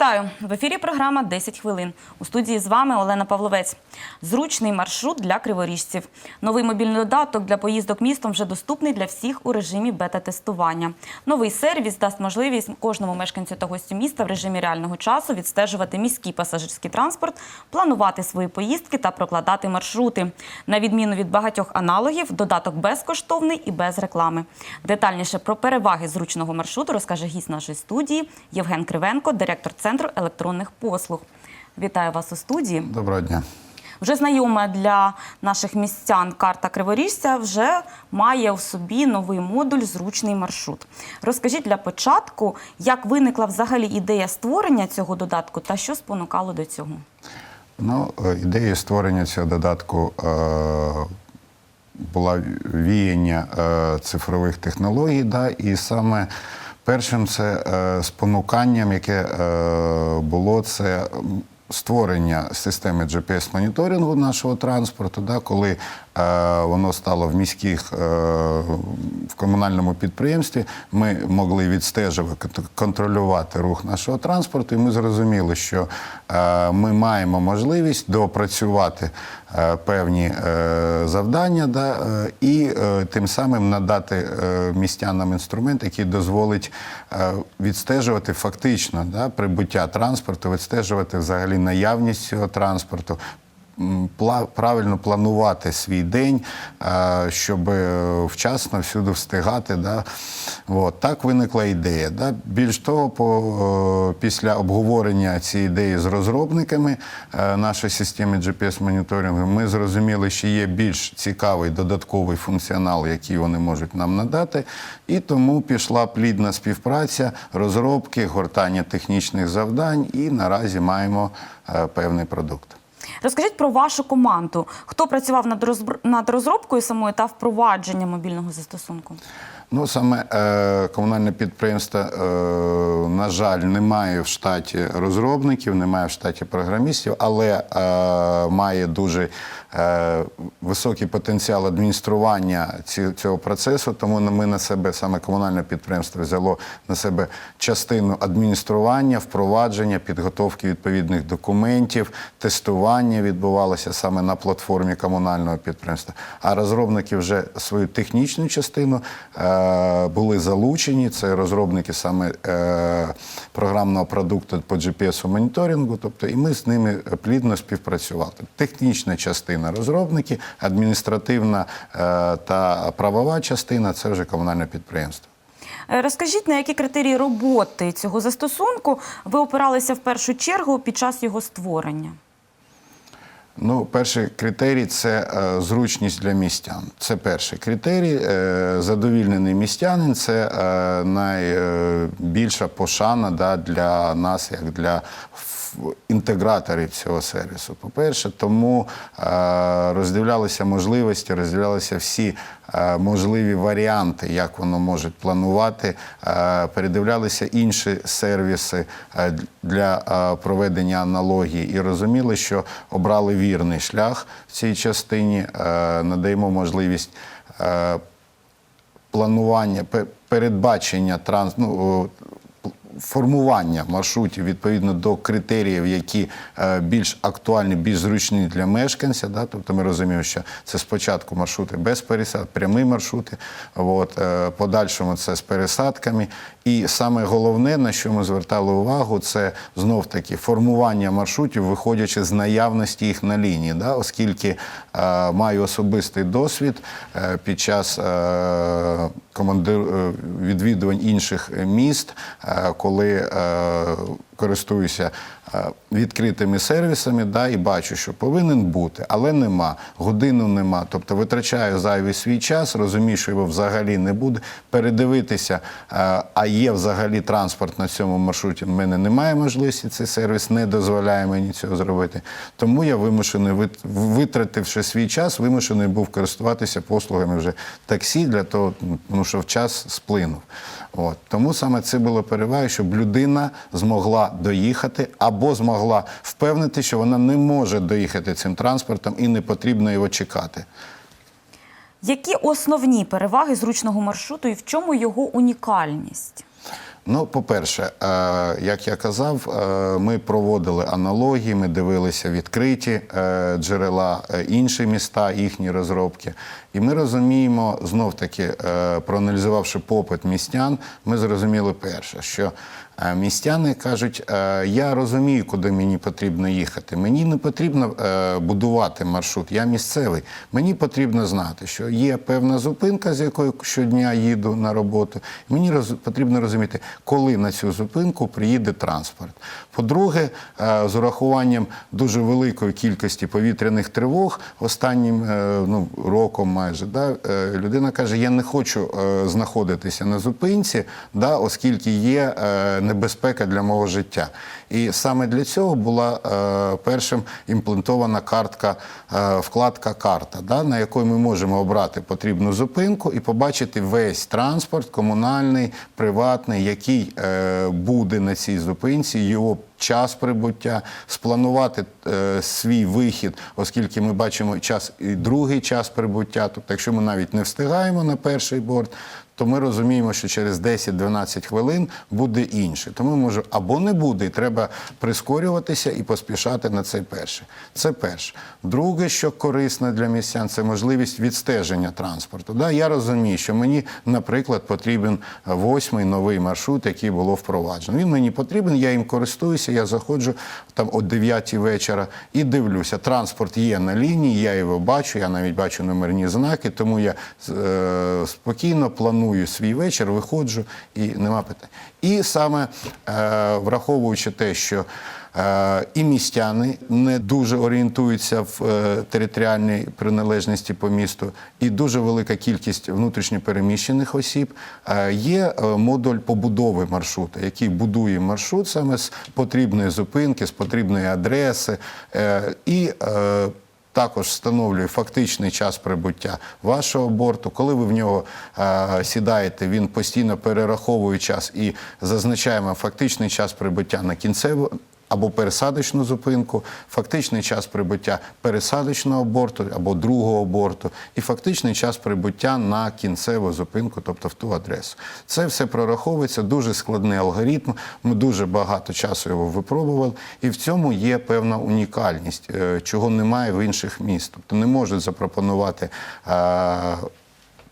Вітаю в ефірі. Програма «10 хвилин. У студії з вами Олена Павловець. Зручний маршрут для криворіжців. Новий мобільний додаток для поїздок містом вже доступний для всіх у режимі бета-тестування. Новий сервіс дасть можливість кожному мешканцю та гостю міста в режимі реального часу відстежувати міський пасажирський транспорт, планувати свої поїздки та прокладати маршрути. На відміну від багатьох аналогів, додаток безкоштовний і без реклами. Детальніше про переваги зручного маршруту розкаже гість нашої студії Євген Кривенко, директор центру електронних послуг. Вітаю вас у студії. Доброго дня. Вже знайома для наших містян карта Криворіжця вже має у собі новий модуль Зручний маршрут. Розкажіть для початку, як виникла взагалі ідея створення цього додатку та що спонукало до цього? Ну, ідеєю створення цього додатку е, була віяння е, цифрових технологій, да, і саме першим це е, спонуканням, яке е, було це. Створення системи GPS-моніторингу нашого транспорту, да, коли воно стало в міських е, в комунальному підприємстві, ми могли відстежувати, контролювати рух нашого транспорту, і ми зрозуміли, що е, ми маємо можливість доопрацювати е, певні е, завдання, да, е, і е, тим самим надати е, містянам інструмент, який дозволить е, відстежувати фактично да, прибуття транспорту, відстежувати взагалі наявність цього транспорту. Правильно планувати свій день, е, щоб е, вчасно всюди встигати. Да. От, так виникла ідея. Да. Більш того, по, е, після обговорення цієї ідеї з розробниками нашої системи GPS-моніторингу, ми зрозуміли, що є більш цікавий додатковий функціонал, який вони можуть нам надати. І тому пішла плідна співпраця, розробки, гортання технічних завдань, і наразі маємо певний продукт. Розкажіть про вашу команду. Хто працював над, розробкою самою та впровадженням мобільного застосунку? Ну, саме е, комунальне підприємство, е, на жаль, не має в штаті розробників, немає в штаті програмістів, але е, має дуже е, високий потенціал адміністрування ці, цього процесу. Тому ми на себе, саме комунальне підприємство, взяло на себе частину адміністрування, впровадження, підготовки відповідних документів, тестування відбувалося саме на платформі комунального підприємства. А розробники вже свою технічну частину е, були залучені. Це розробники саме е, програмного продукту по GPS-моніторингу. Тобто, і ми з ними плідно співпрацювали. Технічна частина розробники, адміністративна е, та правова частина це вже комунальне підприємство. Е, Розкажіть, на які критерії роботи цього застосунку ви опиралися в першу чергу під час його створення? Ну, перший критерій це е, зручність для містян. Це перший критерій. Е, задовільнений містянин це е, найбільша пошана да, для нас, як для інтеграторів цього сервісу. По-перше, тому е, роздивлялися можливості, роздивлялися всі е, можливі варіанти, як воно може планувати, е, передивлялися інші сервіси для проведення аналогії і розуміли, що обрали вірний шлях в цій частині, надаємо можливість. Планування, передбачення транс, ну, формування маршрутів відповідно до критеріїв, які е, більш актуальні, більш зручні для мешканця. Да? Тобто ми розуміємо, що це спочатку маршрути без пересад, прямі маршрути, от, е, подальшому це з пересадками. І саме головне, на що ми звертали увагу, це знов таки формування маршрутів, виходячи з наявності їх на лінії, да? оскільки е, маю особистий досвід е, під час е, командир, е, відвідувань інших міст, е, коли е, користуюся відкритими сервісами, да, і бачу, що повинен бути, але нема. Годину нема. Тобто витрачаю зайвий свій час, розумію, що його взагалі не буде. Передивитися, е, а є взагалі транспорт на цьому маршруті. В мене немає можливості. Цей сервіс не дозволяє мені цього зробити. Тому я вимушений, вит- витративши свій час, вимушений був користуватися послугами вже таксі для того, тому що в час сплинув. От. Тому саме це було перевагою, щоб людина змогла доїхати або змогла впевнити, що вона не може доїхати цим транспортом і не потрібно його чекати. Які основні переваги зручного маршруту і в чому його унікальність? Ну, по-перше, е, як я казав, е, ми проводили аналогії, ми дивилися відкриті е, джерела, інші міста, їхні розробки. І ми розуміємо, знов таки, проаналізувавши попит містян, ми зрозуміли перше, що містяни кажуть, е, я розумію, куди мені потрібно їхати. Мені не потрібно е, будувати маршрут, я місцевий. Мені потрібно знати, що є певна зупинка, з якою щодня їду на роботу. Мені потрібно розуміти, коли на цю зупинку приїде транспорт. По-друге, е, з урахуванням дуже великої кількості повітряних тривог останнім е, ну, роком майже да, е, людина каже: Я не хочу е, знаходитися на зупинці, да, оскільки є е, небезпека для мого життя. І саме для цього була е, першим імплементована картка, е, вкладка карта, да, на якої ми можемо обрати потрібну зупинку і побачити весь транспорт, комунальний, приватний, який е, буде на цій зупинці, його час прибуття, спланувати е, свій вихід, оскільки ми бачимо час і другий час прибуття. Тобто, якщо ми навіть не встигаємо на перший борт, то ми розуміємо, що через 10-12 хвилин буде інше. Тому може або не буде, і треба прискорюватися і поспішати на цей перший. Це перше. Друге, що корисно для містян, це можливість відстеження транспорту. Да, я розумію, що мені, наприклад, потрібен восьмий новий маршрут, який було впроваджено. Він мені потрібен, я їм користуюся, я заходжу там о 9 вечора і дивлюся. Транспорт є на лінії, я його бачу, я навіть бачу номерні знаки, тому я е, спокійно планую свій вечір, виходжу і нема питань. І саме е, враховуючи те, що Е, І містяни не дуже орієнтуються в е, територіальній приналежності по місту, і дуже велика кількість внутрішньопереміщених осіб. Е, Є е, модуль побудови маршрута, який будує маршрут саме з потрібної зупинки, з потрібної адреси. Е, І е, також встановлює фактичний час прибуття вашого борту. Коли ви в нього е, сідаєте, він постійно перераховує час і зазначаємо фактичний час прибуття на кінцеву. Або пересадочну зупинку, фактичний час прибуття пересадочного борту або другого борту, і фактичний час прибуття на кінцеву зупинку, тобто в ту адресу. Це все прораховується, дуже складний алгоритм. Ми дуже багато часу його випробували, і в цьому є певна унікальність, е, чого немає в інших міст. Тобто не можуть запропонувати.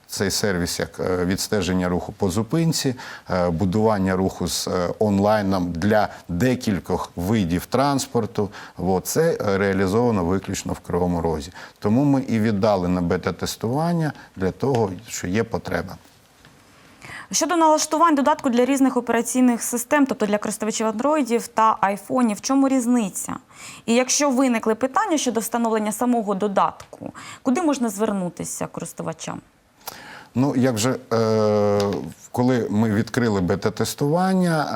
Цей сервіс як е, відстеження руху по зупинці, е, будування руху з е, онлайном для декількох видів транспорту. Це реалізовано виключно в Кривому Розі. Тому ми і віддали на бета-тестування для того, що є потреба. Щодо налаштувань додатку для різних операційних систем, тобто для користувачів андроїдів та айфонів, в чому різниця? І якщо виникли питання щодо встановлення самого додатку, куди можна звернутися користувачам? Ну, як вже е, коли ми відкрили бета-тестування,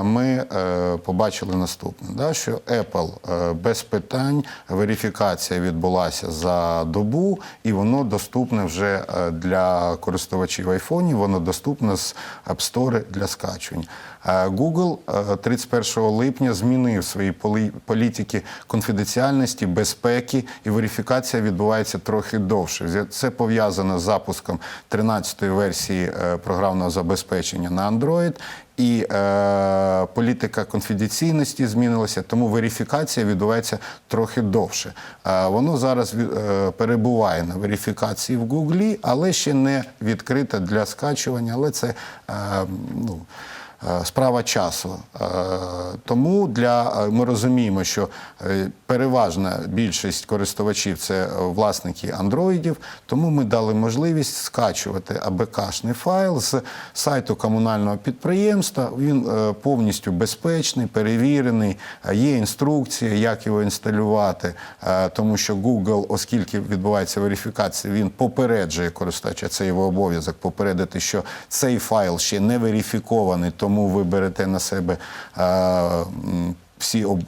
е, ми е, побачили наступне: да, що Apple е, без питань верифікація відбулася за добу, і воно доступне вже е, для користувачів айфонів, воно доступне з App Store для скачування. Е, Google е, 31 липня змінив свої полі- політики конфіденціальності, безпеки, і верифікація відбувається трохи довше. Це пов'язано з запуском 13-ї версії е, програмного забезпечення на Android. І е, політика конфіденційності змінилася, тому верифікація відбувається трохи довше. Е, воно зараз е, перебуває на верифікації в Гуглі, але ще не відкрите для скачування. Але це е, ну, е, справа часу. Е, Тому для е, ми розуміємо, що е, переважна більшість користувачів це е, власники андроїдів, тому ми дали можливість скачувати АБКшний файл з сайту комунального підприємства. Він е, повністю безпечний, перевірений. е, Є інструкція, як його інсталювати, е, тому що Google, оскільки відбувається верифікація, він попереджує користувача, це його обов'язок попередити, що цей файл ще не верифікований, тому ви берете на себе. всі об,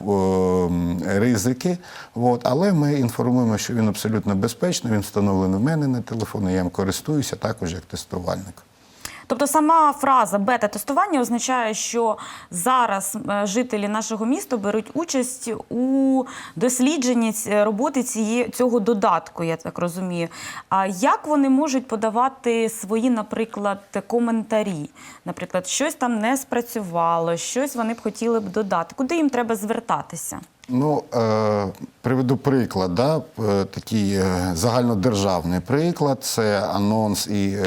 ризики, от, але ми інформуємо, що він абсолютно безпечний, він встановлений в мене на телефоні, я їм користуюся також як тестувальник. Тобто сама фраза бета-тестування означає, що зараз е, жителі нашого міста беруть участь у дослідженні роботи цієї, цього додатку, я так розумію. А як вони можуть подавати свої, наприклад, коментарі? Наприклад, щось там не спрацювало, щось вони б хотіли б додати. Куди їм треба звертатися? Ну, е, приведу приклад, да? такий е, загальнодержавний приклад. Це анонс і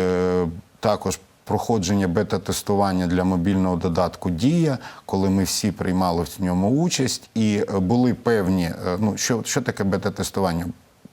також проходження бета-тестування для мобільного додатку Дія, коли ми всі приймали в ньому участь, і були певні, е, ну що, що таке бета-тестування?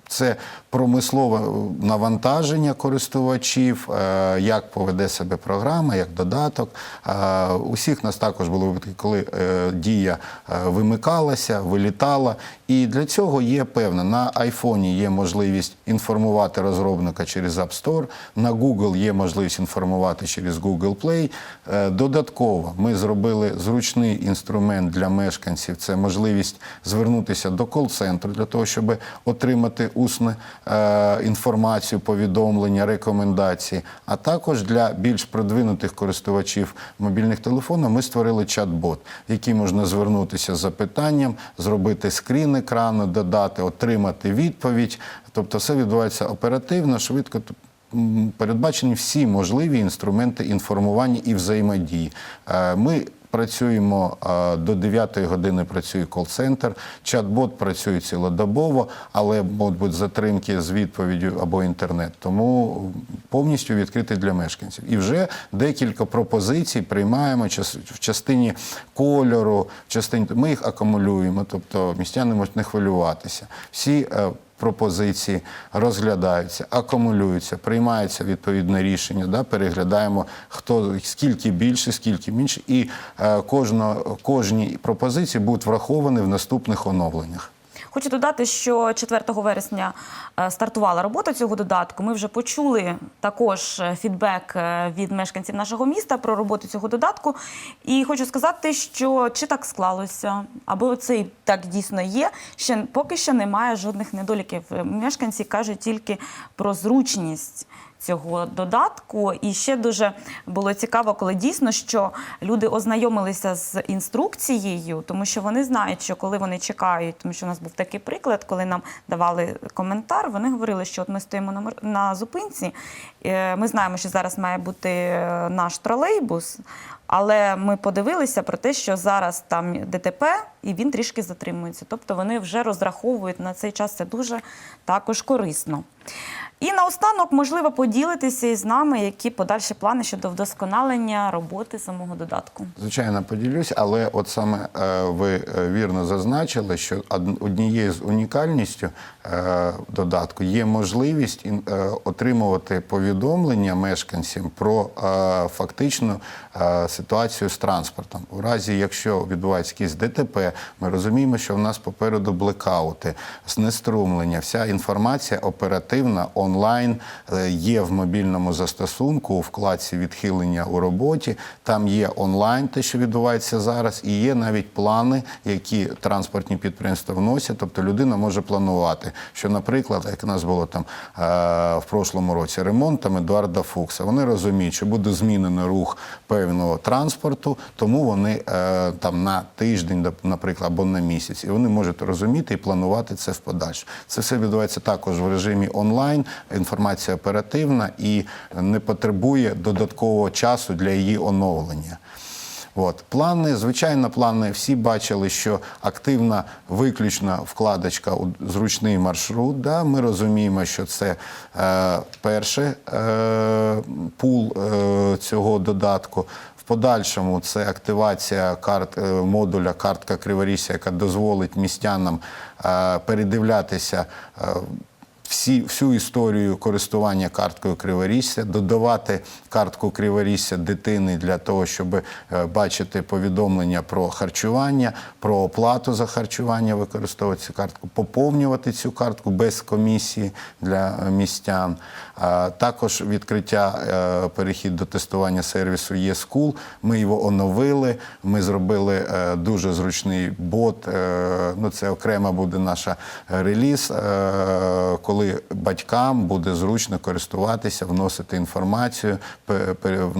Це промислове навантаження користувачів, е, як поведе себе програма, як додаток. Е, Усіх нас також були випадки, коли е, дія е, вимикалася, вилітала. І для цього є певна на айфоні є можливість інформувати розробника через App Store, на Google є можливість інформувати через Google Play. Е, Додатково ми зробили зручний інструмент для мешканців. Це можливість звернутися до кол-центру для того, щоб отримати усне е, інформацію, повідомлення, рекомендації. А також для більш продвинутих користувачів мобільних телефонів ми створили чат-бот, в який можна звернутися з запитанням, зробити скрін екрану, додати, отримати відповідь. Тобто все відбувається оперативно, швидко. Передбачені всі можливі інструменти інформування і взаємодії. Е, Ми працюємо до 9 години. Працює кол-центр, чат-бот працює цілодобово, але бути затримки з відповіддю або інтернет. Тому повністю відкритий для мешканців. І вже декілька пропозицій приймаємо в частині кольору, в частині ми їх акумулюємо, тобто містяни можуть не хвилюватися. Всі е, пропозиції розглядаються, акумулюються, приймається відповідне рішення. Да, переглядаємо хто скільки більше, скільки менше, і е, кожно, кожні пропозиції будуть враховані в наступних оновленнях. Хочу додати, що 4 вересня е, стартувала робота цього додатку. Ми вже почули також е, фідбек е, від мешканців нашого міста про роботу цього додатку. І хочу сказати, що чи так склалося, або це і так дійсно є. Ще поки що немає жодних недоліків. Мешканці кажуть тільки про зручність. Цього додатку, і ще дуже було цікаво, коли дійсно що люди ознайомилися з інструкцією, тому що вони знають, що коли вони чекають, тому що у нас був такий приклад, коли нам давали коментар, вони говорили, що от ми стоїмо на, зупинці. е, Ми знаємо, що зараз має бути е, наш тролейбус, але ми подивилися про те, що зараз там ДТП, і він трішки затримується. Тобто вони вже розраховують на цей час. Це дуже також корисно. І наостанок, можливо, поділитися із нами, які подальші плани щодо вдосконалення роботи самого додатку. Звичайно, поділюсь, але от саме е, ви е, вірно зазначили, що однією з унікальністю е, додатку є можливість отримувати повідомлення мешканцям про фактичну ситуацію з транспортом. У разі, якщо відбувається якісь ДТП, ми розуміємо, що в нас попереду блекаути, знеструмлення, вся інформація оперативна онлайн е, є в мобільному застосунку у вкладці відхилення у роботі. Там є онлайн, те, що відбувається зараз, і є навіть плани, які транспортні підприємства вносять. Тобто людина може планувати, що, наприклад, як у нас було там е, в прошлому році ремонт там Едуарда Фукса. Вони розуміють, що буде змінено рух певного транспорту, тому вони е, там на тиждень, наприклад, або на місяць, і вони можуть розуміти і планувати це в подальшому. Це все відбувається також в режимі онлайн. Інформація оперативна і не потребує додаткового часу для її оновлення. От. Плани, звичайно, плани всі бачили, що активна виключна вкладочка у зручний маршрут. Да? Ми розуміємо, що це е, перший е, пул е, цього додатку. В подальшому це активація карт, е, модуля картка Криворіжжя, яка дозволить містянам е, передивлятися. е, всі, всю історію користування карткою Криворіжця, додавати картку Криворіжця дитини для того, щоб е, бачити повідомлення про харчування, про оплату за харчування, використовувати цю картку, поповнювати цю картку без комісії для е, містян. Також відкриття, е, перехід до тестування сервісу ЄСКУЛ. Ми його оновили. Ми зробили дуже зручний бот. Ну, це окрема буде наша реліз. е, Коли батькам буде зручно користуватися, вносити інформацію,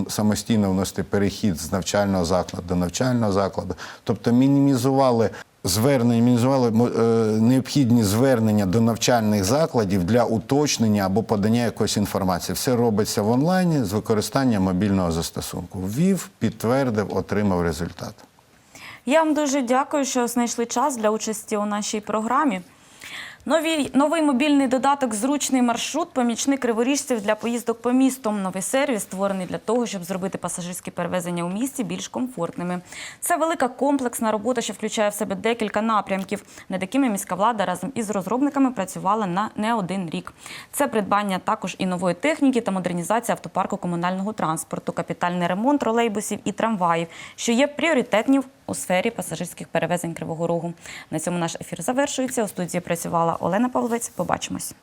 самостійно вносити перехід з навчального закладу до навчального закладу. Тобто мінімізували звернення, мінімізували мо- е, необхідні звернення до навчальних закладів для уточнення або подання якоїсь інформації. Все робиться в онлайні з використанням мобільного застосунку. Ввів, підтвердив, отримав результат. Я вам дуже дякую, що знайшли час для участі у нашій програмі. Новий, новий мобільний додаток Зручний маршрут, помічник криворіжців для поїздок по місту. Новий сервіс створений для того, щоб зробити пасажирські перевезення у місті більш комфортними. Це велика комплексна робота, що включає в себе декілька напрямків, над якими міська влада разом із розробниками працювала на не один рік. Це придбання також і нової техніки та модернізація автопарку комунального транспорту, капітальний ремонт тролейбусів і трамваїв, що є пріоритетні у сфері пасажирських перевезень Кривого Рогу. На цьому наш ефір завершується. У студії працювала Олена Павловець. Побачимось.